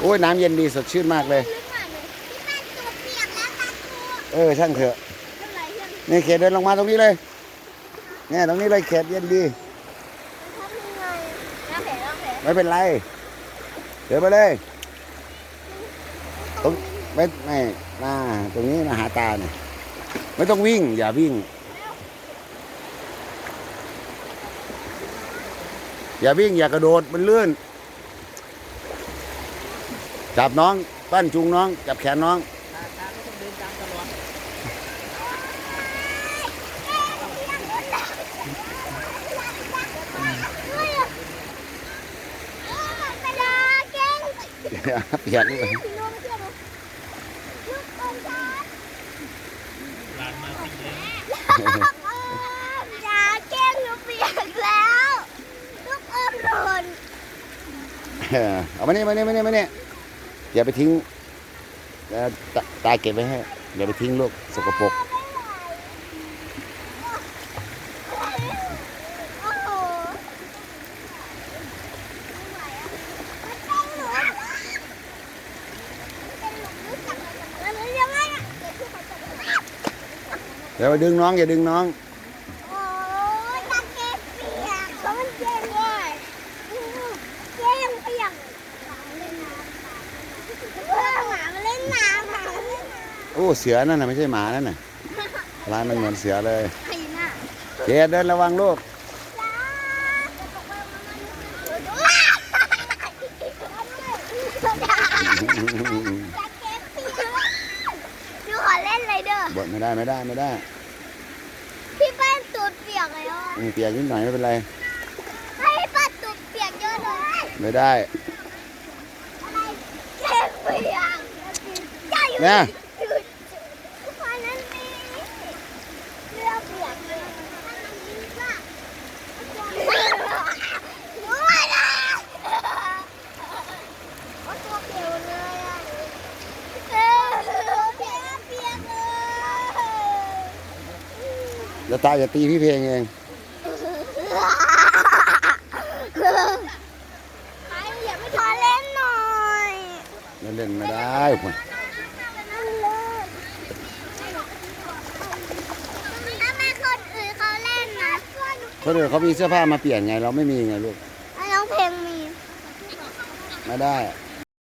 โอ้ยน้ำเย็นดีสดชื่นมากเลยลึกมากเลยพี่แป้งตัวเปียกแล้วตาตัวเออช่างเถอะเท่าไหร่ยังนี่เขตเดินลงมาตรงนี้เลยเนี่ยตรงนี้เลยเขตเย็นดีทำยังไงน้ำแผลน้ำแผลไม่เป็นไร เดินไปเลยตรงไม่ไม่มาตรงนี้มาหาตาเนี่ยไม่ต้องวิ่ง อย่าวิ่ง อย่าวิ่งอย่ากระโดดมันลื่น จับน้องปั้นจุงน้อง จับแขนน้องโอ้ยไปดาเก่งเปียกเลยพี่น้องเชื่อไหมลูกอมช้าลานมาสิเลยลูกอมอย่าเก่งหนูเปียกแล้ว ลูกอมโดนเออเอามานี่มานี่มานี่มานี่ อย่าไปทิ้งเอ่อตาตาเก็บไว้ให้อย่าไปทิ้งลูกสกปรกโอ้โหแล้วมันยังไงอะอย่าไปดึงน้อง อย่าดึงน้อง โอ้ยตาเก็บเปียกเขามันเจ็บด้วยเจ๊ยังเปียกเพื่อนหมามาเล่นน้ำหมามาเล่นน้ำ โอ้เสือนั่นน่ะไม่ใช่หมานั่นน่ะลายมันเหมือนเสือเลยใครน่ะเจเดินระวังลูกจ้าจะเก็บเปียกดูขอเล่นเลยเด้อบดไม่ได้ไม่ได้ไม่ได้ พี่แป้นตูดเปียกเลยอะอืมเปียกนิดหน่อยไม่เป็นไรให้พี่แป้นตูดเปียกเยอะเลยไม่ได้อะไรเก็บเปียกจะอยู่เนี่ย ทุกคนนั้นมีเรือเปียกเลยรู้ไหมล่ะโอ้ตัวเปียกเลยอะเออเปียกเปียกเลย จะตายจะตีพี่เพลงเองใครอย่าไม่ขอเล่นหน่อยเล่นเล่นไม่ได้ผมนั่นเลยถ้าแม่คนอื่นเขาเล่นนะคนอื่นเขามีเสื้อผ้ามาเปลี่ยนไง เราไม่มีไงลูก น้องเพลงมี ไม่ได้เ